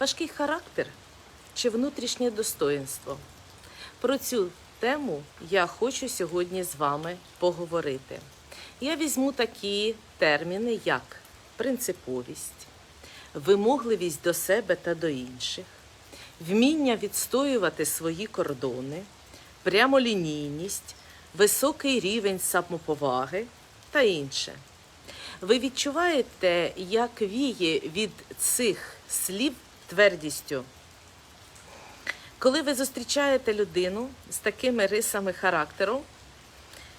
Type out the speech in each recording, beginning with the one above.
Важкий характер чи внутрішнє достоїнство? Про цю тему я хочу сьогодні з вами поговорити. Я візьму такі терміни, як принциповість, вимогливість до себе та до інших, вміння відстоювати свої кордони, прямолінійність, високий рівень самоповаги та інше. Ви відчуваєте, як віє від цих слів твердістю? Коли ви зустрічаєте людину з такими рисами характеру,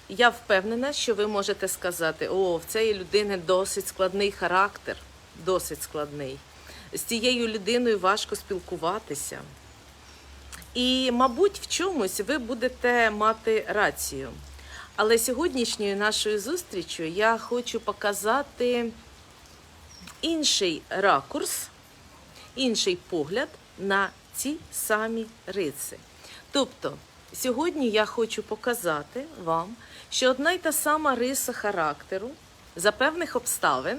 я впевнена, що ви можете сказати: о, в цієї людини досить складний характер, досить складний. З цією людиною важко спілкуватися. І, мабуть, в чомусь ви будете мати рацію. Але сьогоднішньою нашою зустрічю я хочу показати інший ракурс, інший погляд на ці самі риси. Тобто, сьогодні я хочу показати вам, що одна й та сама риса характеру за певних обставин,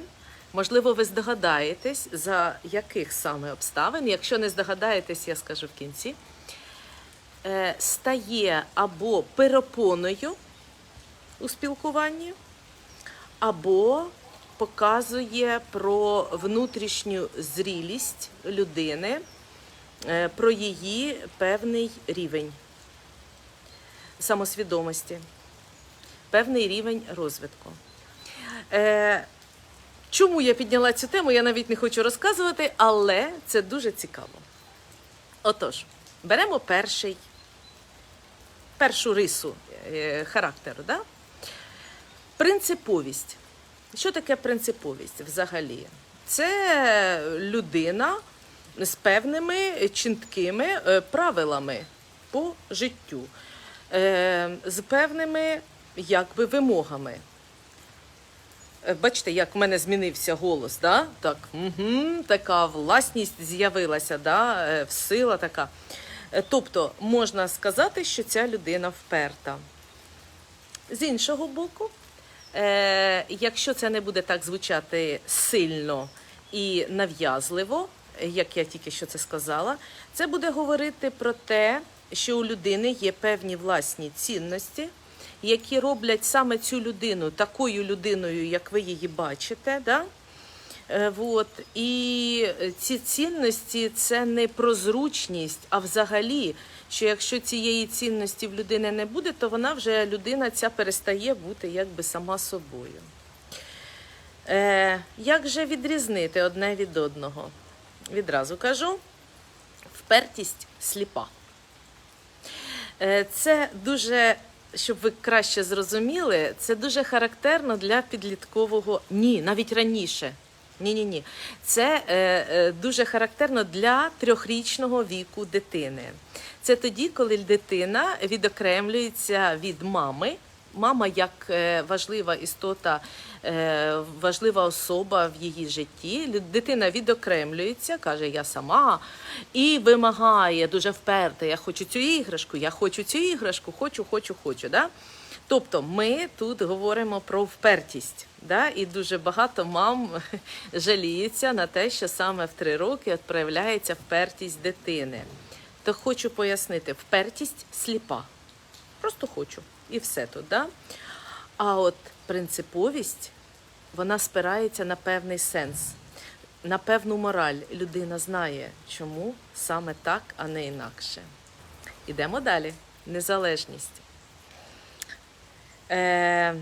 можливо, ви здогадаєтесь, за яких саме обставин, якщо не здогадаєтесь, я скажу в кінці, е, стає або перепоною у спілкуванні, або показує про внутрішню зрілість людини, е, про її певний рівень самосвідомості, певний рівень розвитку. Е, Чому я підняла цю тему, я навіть не хочу розказувати, але це дуже цікаво. Отож, беремо перший, першу рису е, характеру. Да? Принциповість. Що таке принциповість взагалі? Це людина з певними чіткими е, правилами по життю, е, з певними якби, вимогами. Е, Бачите, як в мене змінився голос, да? так, угу, така власність з'явилася, да? сила така. Тобто можна сказати, що ця людина вперта. З іншого боку, е, якщо це не буде так звучати сильно і нав'язливо, як я тільки що це сказала, це буде говорити про те, що у людини є певні власні цінності, які роблять саме цю людину такою людиною, як ви її бачите. Да? Е, Вот. І ці цінності це не про зручність, а взагалі, що якщо цієї цінності в людини не буде, то вона вже людина ця перестає бути якби сама собою. Е, як же відрізнити одне від одного? Відразу кажу: впертість сліпа. Е, це дуже, щоб ви краще зрозуміли, це дуже характерно для підліткового ні, навіть раніше. Ні, ні, ні. Це е, е, дуже характерно для трьохрічного віку дитини. Це тоді, коли дитина відокремлюється від мами. Мама як е, важлива істота, е, важлива особа в її житті. Дитина відокремлюється, каже я сама, і вимагає дуже вперто, я хочу цю іграшку, я хочу цю іграшку, хочу, хочу, хочу. Да? Тобто ми тут говоримо про впертість. Да? І дуже багато мам жаліються на те, що саме в три роки от проявляється впертість дитини. То хочу пояснити, впертість сліпа. Просто хочу. І все тут. Да? А от принциповість, вона спирається на певний сенс, на певну мораль. Людина знає, чому саме так, а не інакше. Ідемо далі. Незалежність. Е,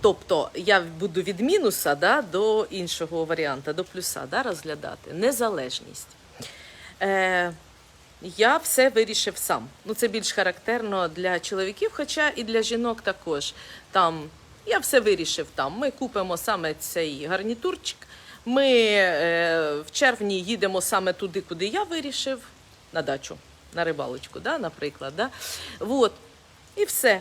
тобто я буду від мінуса да, до іншого варіанта, до плюса да, розглядати. Незалежність. Е, я все вирішив сам. Ну, це більш характерно для чоловіків, хоча і для жінок також. Там я все вирішив там. Ми купимо саме цей гарнітурчик. Ми е, в червні їдемо саме туди, куди я вирішив, на дачу, на рибалочку, да, наприклад. Да? Вот. І все.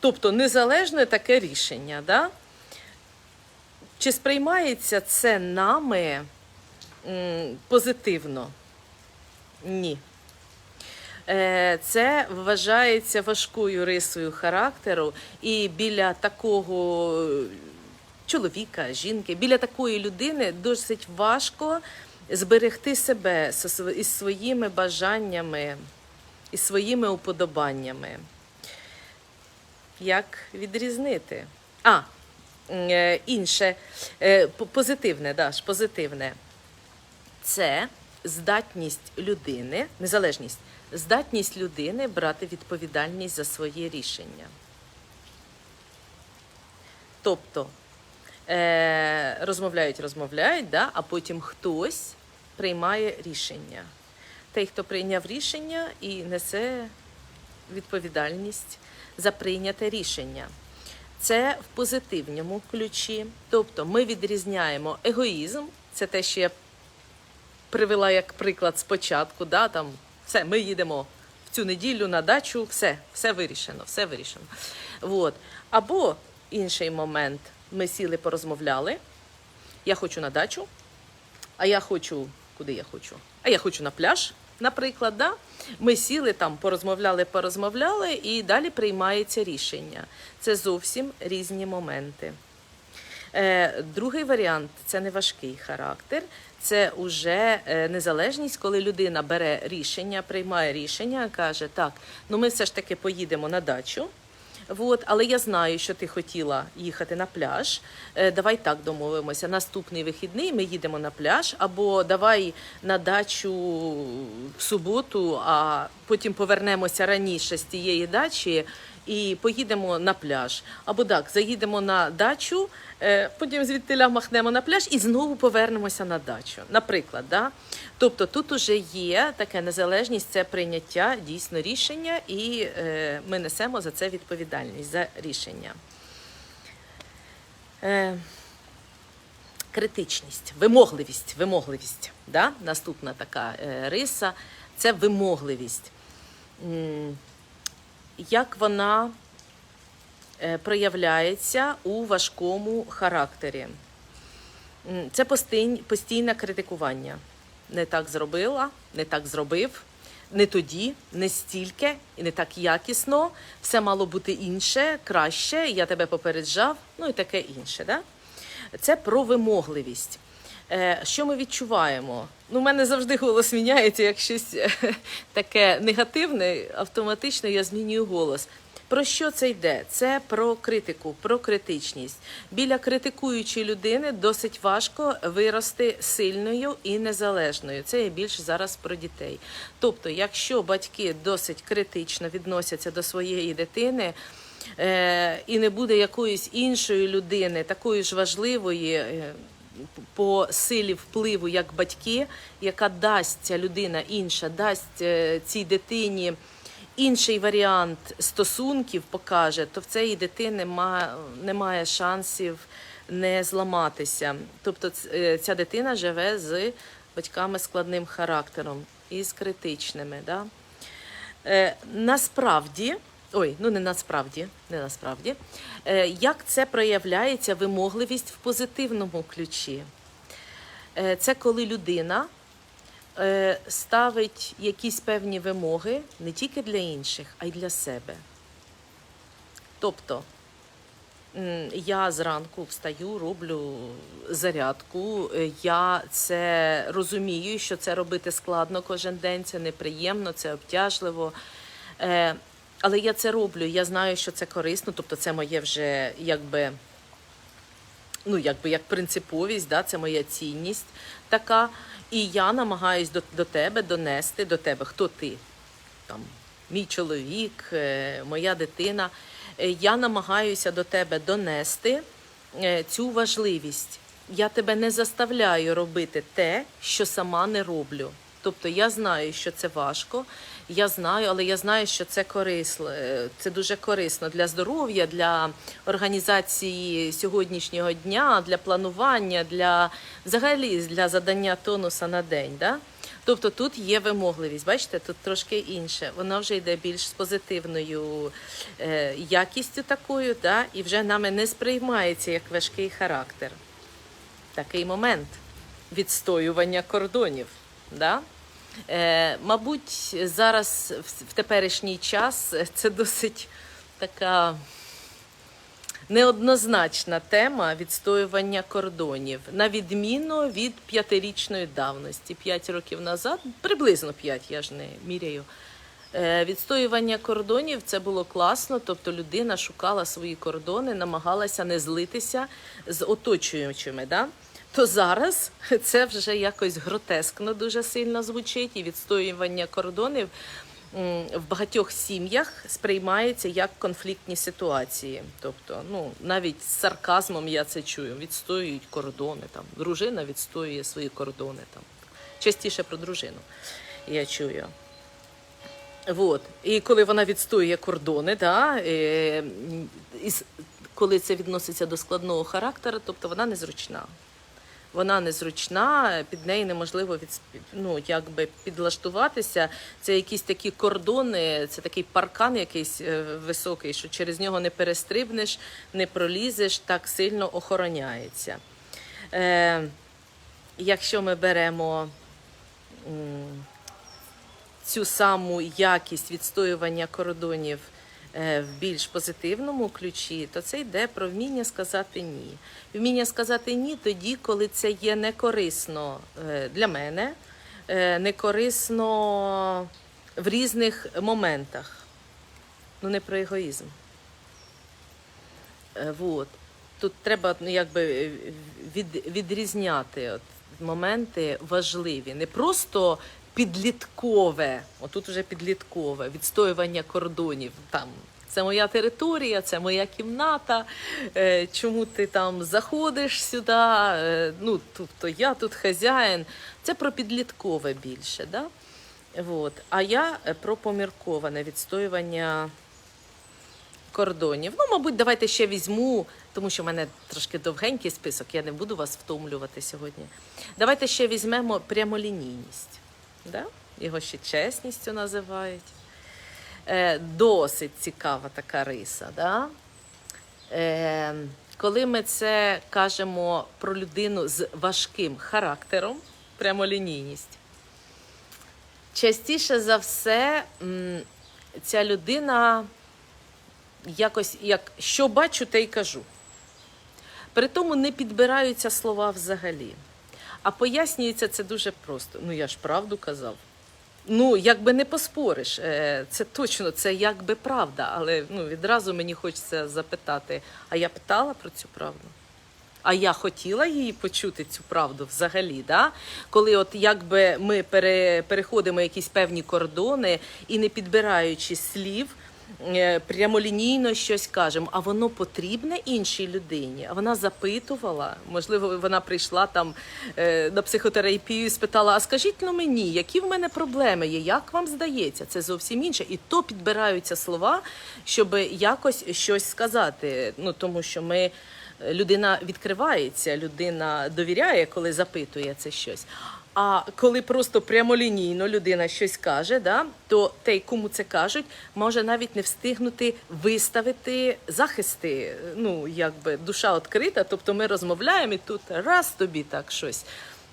Тобто незалежне таке рішення. Да? Чи сприймається це нами м, позитивно? Ні. Е, Це вважається важкою рисою характеру, і біля такого чоловіка, жінки, біля такої людини досить важко зберегти себе із своїми бажаннями, із своїми уподобаннями. Як відрізнити? А, е, інше, е, позитивне, Даш, позитивне. Це здатність людини, незалежність, здатність людини брати відповідальність за своє рішення. Тобто е, розмовляють, розмовляють, да, а потім хтось приймає рішення. Той, хто прийняв рішення і несе відповідальність за прийняте рішення. Це в позитивному ключі. Тобто ми відрізняємо егоїзм, це те, що я привела як приклад спочатку, да, там все, ми їдемо в цю неділю на дачу, все, все вирішено, все вирішено. От. Або інший момент, ми сіли, порозмовляли. Я хочу на дачу, а я хочу, куди я хочу? А я хочу на пляж, наприклад, да? Ми сіли там, порозмовляли, порозмовляли, і далі приймається рішення. Це зовсім різні моменти. Е, Другий варіант це не важкий характер, це вже е, незалежність, коли людина бере рішення, приймає рішення, каже: так, ну ми все ж таки поїдемо на дачу. От, але я знаю, що ти хотіла їхати на пляж. Е, давай так домовимося. Наступний вихідний ми їдемо на пляж, або давай на дачу в суботу, а потім повернемося раніше з тієї дачі і поїдемо на пляж. Або так, заїдемо на дачу, е, потім звідтиля махнемо на пляж і знову повернемося на дачу. Наприклад, да? тобто тут уже є така незалежність, це прийняття дійсно рішення, і е, ми несемо за це відповідальність за рішення. Е, критичність, вимогливість, вимогливість. Да? Наступна така риса це вимогливість. Як вона е, проявляється у важкому характері? Це постійне критикування. Не так зробила, не так зробив, не тоді, не стільки і не так якісно. Все мало бути інше, краще. Я тебе попереджав, ну і таке інше. Да? Це про вимогливість. Е, Що ми відчуваємо? Ну, у мене завжди голос міняється, як щось е, таке негативне, автоматично я змінюю голос. Про що це йде? Це про критику, про критичність. Біля критикуючої людини досить важко вирости сильною і незалежною. Це є більше зараз про дітей. Тобто, якщо батьки досить критично відносяться до своєї дитини, е, і не буде якоїсь іншої людини, такої ж важливої. По силі впливу як батьки, яка дасть ця людина інша, дасть е, цій дитині інший варіант стосунків, покаже, то в цієї дитини ма- немає шансів не зламатися. Тобто е, ця дитина живе з батьками складним характером і з критичними. Да? Е, насправді, ой, ну не насправді, не насправді, е, як це проявляється вимогливість в позитивному ключі? Е, це коли людина е, ставить якісь певні вимоги не тільки для інших, а й для себе. Тобто, я зранку встаю, роблю зарядку. Я це розумію, що це робити складно кожен день, це неприємно, це обтяжливо. Але я це роблю. Я знаю, що це корисно, тобто це моє вже якби ну, якби як принциповість, да, це моя цінність така. І я намагаюсь до, до тебе донести до тебе, хто ти там, мій чоловік, е, моя дитина. Е, Я намагаюся до тебе донести е, цю важливість. Я тебе не заставляю робити те, що сама не роблю. Тобто я знаю, що це важко, я знаю, але я знаю, що це корисно. Це дуже корисно для здоров'я, для організації сьогоднішнього дня, для планування, для взагалі для задання тонуса на день. Да? Тобто тут є вимогливість. Бачите, тут трошки інше. Вона вже йде більш з позитивною е, якістю такою, да? і вже нами не сприймається як важкий характер. Такий момент відстоювання кордонів. Да? Е, мабуть, зараз в, теперішній час це досить така неоднозначна тема відстоювання кордонів, на відміну від п'ятирічної давності. П'ять років назад, приблизно п'ять, я ж не міряю. Е, Відстоювання кордонів це було класно, тобто людина шукала свої кордони, намагалася не злитися з оточуючими. Да? То зараз це вже якось гротескно дуже сильно звучить, і відстоювання кордонів в багатьох сім'ях сприймається як конфліктні ситуації. Тобто, ну навіть з сарказмом я це чую. Відстоюють кордони. Там дружина відстоює свої кордони. Там частіше про дружину я чую. Вот. І коли вона відстоює кордони, да, е, м, і коли це відноситься до складного характеру, тобто вона незручна. Вона незручна, під неї неможливо від, ну, якби підлаштуватися. Це якісь такі кордони, це такий паркан якийсь е, високий, що через нього не перестрибнеш, не пролізеш, так сильно охороняється. Е, якщо ми беремо цю саму якість відстоювання кордонів в більш позитивному ключі, то це йде про вміння сказати ні. Вміння сказати ні тоді, коли це є некорисно е, для мене, е, некорисно в різних моментах. Ну, не про егоїзм. Е, Вот. Тут треба ну, якби від, відрізняти от, моменти важливі. Не просто підліткове, отут вже підліткове, відстоювання кордонів. Там, це моя територія, це моя кімната. Е, чому ти там заходиш сюди? Е, ну, тобто я тут хазяїн. Це про підліткове більше. Да? Вот. А я е, про помірковане відстоювання кордонів. Ну, мабуть, давайте ще візьму, тому що в мене трошки довгенький список, я не буду вас втомлювати сьогодні. Давайте ще візьмемо прямолінійність. Да? Його ще чесністю називають. Е, досить цікава така риса. Да? Е, коли ми це кажемо про людину з важким характером, прямолінійність, частіше за все ця людина якось як що бачу, те й кажу. При тому не підбираються слова взагалі. А пояснюється це дуже просто. Ну я ж правду казав. Ну, якби не поспориш, Е, це точно, це якби правда. Але ну, відразу мені хочеться запитати: а я питала про цю правду? А я хотіла її почути цю правду взагалі, да? коли от якби ми пере, переходимо якісь певні кордони і не підбираючи слів, прямолінійно щось кажемо, а воно потрібне іншій людині. А вона запитувала, можливо, вона прийшла там е, на психотерапію і спитала: а скажіть ну мені, які в мене проблеми є? Як вам здається? Це зовсім інше. І то підбираються слова, щоб якось щось сказати. Ну тому що ми. Людина відкривається, людина довіряє, коли запитує це щось. А коли просто прямолінійно людина щось каже, да, то той, кому це кажуть, може навіть не встигнути виставити захисти. Ну, якби душа відкрита, тобто ми розмовляємо і тут раз тобі так щось.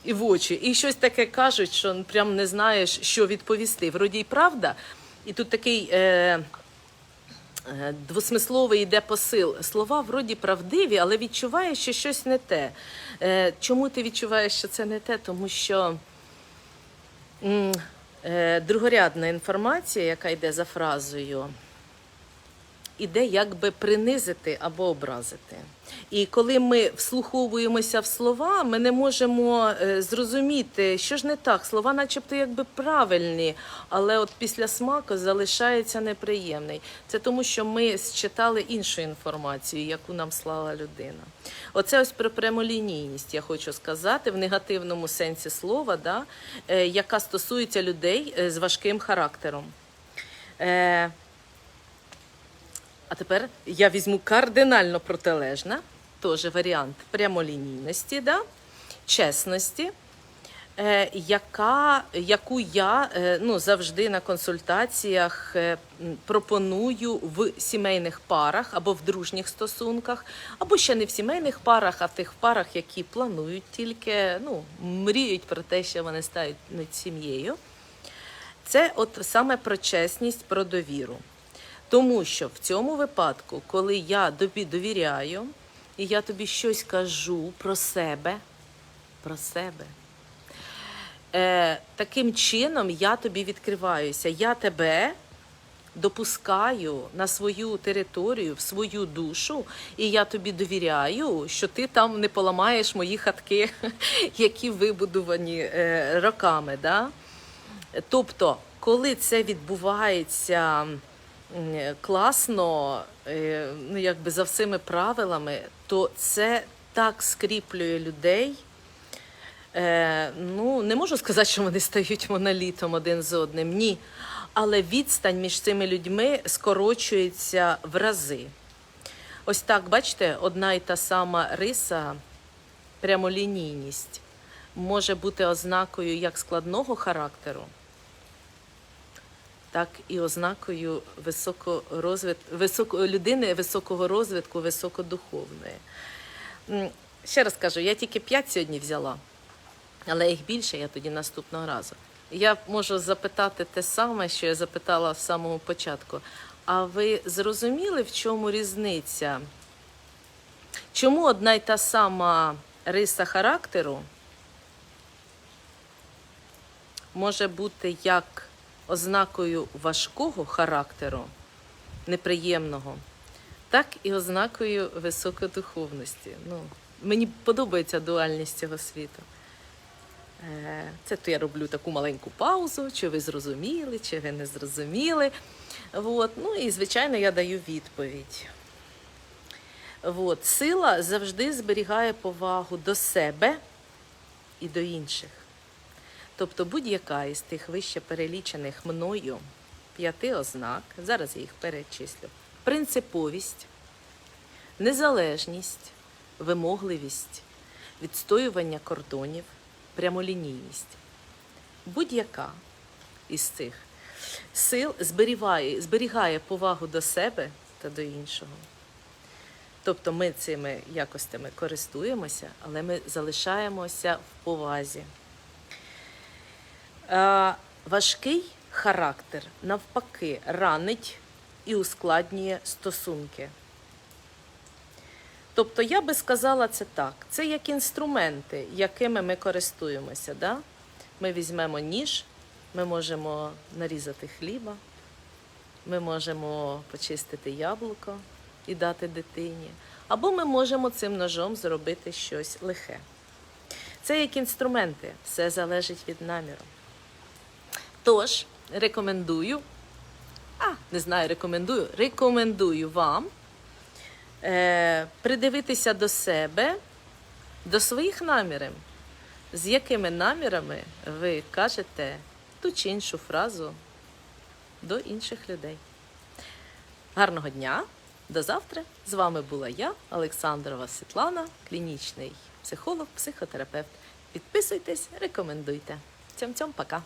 І в очі, і щось таке кажуть, що прям не знаєш, що відповісти. Вроді й правда. І тут такий е, Двосмисловий йде посил. Слова вроді правдиві, але відчуваєш, що щось не те. Е, Чому ти відчуваєш, що це не те? Тому що е, другорядна інформація, яка йде за фразою, іде якби принизити або образити. І коли ми вслуховуємося в слова, ми не можемо е, зрозуміти, що ж не так. Слова, начебто, якби правильні, але от після смаку залишається неприємний. Це тому, що ми считали іншу інформацію, яку нам слала людина. Оце ось про прямолінійність я хочу сказати в негативному сенсі слова, да, е, яка стосується людей е, з важким характером. А тепер я візьму кардинально протилежне, теж варіант прямолінійності, да? чесності, е, яка, яку я е, ну, завжди на консультаціях е, пропоную в сімейних парах або в дружніх стосунках, або ще не в сімейних парах, а в тих парах, які планують тільки, ну, мріють про те, що вони стають над сім'єю. Це от саме про чесність, про довіру. Тому що в цьому випадку, коли я тобі довіряю, і я тобі щось кажу про себе, про себе, е, таким чином я тобі відкриваюся. Я тебе допускаю на свою територію, в свою душу, і я тобі довіряю, що ти там не поламаєш мої хатки, які вибудовані е, роками. Да? Тобто, коли це відбувається класно, е, ну якби за всіми правилами, то це так скріплює людей. Е, ну, не можу сказати, що вони стають монолітом один з одним. Ні. Але відстань між цими людьми скорочується в рази. Ось так, бачите, одна і та сама риса, прямолінійність, може бути ознакою як складного характеру, так і ознакою високорозвит... високо... людини високого розвитку, високодуховної. Ще раз кажу, я тільки п'ять сьогодні взяла, але їх більше я тоді наступного разу. Я можу запитати те саме, що я запитала в самому початку. А ви зрозуміли, в чому різниця? Чому одна й та сама риса характеру може бути як ознакою важкого характеру, неприємного, так і ознакою високодуховності. Ну, мені подобається дуальність цього світу. Е, Це то я роблю таку маленьку паузу, чи ви зрозуміли, чи ви не зрозуміли. От. Ну і, звичайно, я даю відповідь. От. Сила завжди зберігає повагу до себе і до інших. Тобто будь-яка із тих вище перелічених мною п'яти ознак, зараз я їх перечислю, принциповість, незалежність, вимогливість, відстоювання кордонів, прямолінійність. Будь-яка із цих сил зберігає, зберігає повагу до себе та до іншого. Тобто ми цими якостями користуємося, але ми залишаємося в повазі. Е, важкий характер навпаки ранить і ускладнює стосунки. Тобто я би сказала це так: це як інструменти, якими ми користуємося. Да? Ми візьмемо ніж, ми можемо нарізати хліба, ми можемо почистити яблуко і дати дитині, або ми можемо цим ножом зробити щось лихе. Це як інструменти, все залежить від наміру. Тож, рекомендую, а, не знаю, рекомендую, рекомендую вам е, придивитися до себе, до своїх намірів, з якими намірами ви кажете ту чи іншу фразу до інших людей. Гарного дня! До завтра! З вами була я, Олександрова Світлана, клінічний психолог, психотерапевт. Підписуйтесь, рекомендуйте. Цьом-цьом, пока!